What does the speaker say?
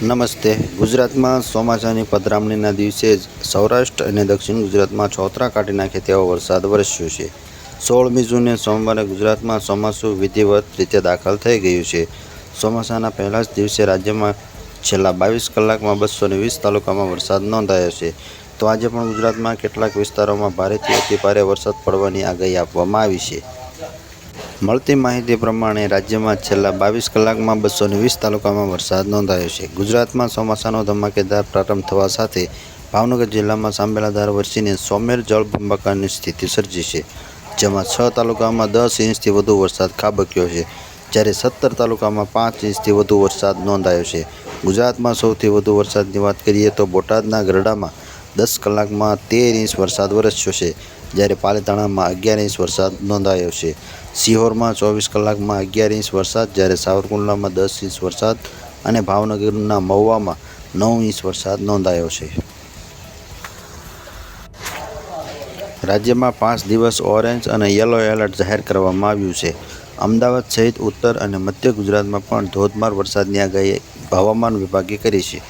નમસ્તે. ગુજરાતમાં ચોમાસાની પધરામણીના દિવસે જ સૌરાષ્ટ્ર અને દક્ષિણ ગુજરાતમાં છોતરા કાઢી નાખે તેવો વરસાદ વરસ્યો છે. સોળમી જૂને સોમવારે ગુજરાતમાં ચોમાસું વિધિવત રીતે દાખલ થઈ ગયું છે. ચોમાસાના પહેલા જ દિવસે રાજ્યમાં છેલ્લા બાવીસ કલાકમાં બસો ને વીસ તાલુકામાં વરસાદ નોંધાયો છે. તો આજે પણ ગુજરાતમાં કેટલાક વિસ્તારોમાં ભારેથી અતિ ભારે વરસાદ પડવાની આગાહી આપવામાં આવી છે. મળતી માહિતી પ્રમાણે રાજ્યમાં છેલ્લા બાવીસ કલાકમાં બસો વીસ તાલુકામાં વરસાદ નોંધાયો છે. ગુજરાતમાં ચોમાસાનો ધમાકેદાર પ્રારંભ થવા સાથે ભાવનગર જિલ્લામાં સાંભેલાધાર વરસીને સોમેર જળબંબાકારની સ્થિતિ સર્જી છે, જેમાં છ તાલુકામાં દસ ઇંચથી વધુ વરસાદ ખાબક્યો છે, જ્યારે સત્તર તાલુકામાં પાંચ ઇંચથી વધુ વરસાદ નોંધાયો છે. ગુજરાતમાં સૌથી વધુ વરસાદની વાત કરીએ તો બોટાદના ગરડામાં દસ કલાકમાં તેર ઇંચ વરસાદ વરસ્યો છે, જ્યારે પાલીતાણામાં અગિયાર ઇંચ વરસાદ નોંધાયો છે. સિહોરમાં ચોવીસ કલાકમાં અગિયાર ઇંચ વરસાદ, જ્યારે સાવરકુંડલામાં દસ ઇંચ વરસાદ અને ભાવનગરના મહુવામાં નવ ઇંચ વરસાદ નોંધાયો છે. રાજ્યમાં પાંચ દિવસ ઓરેન્જ અને યલો એલર્ટ જાહેર કરવામાં આવ્યું છે. અમદાવાદ સહિત ઉત્તર અને મધ્ય ગુજરાતમાં પણ ધોધમાર વરસાદની આગાહી હવામાન વિભાગે કરી છે.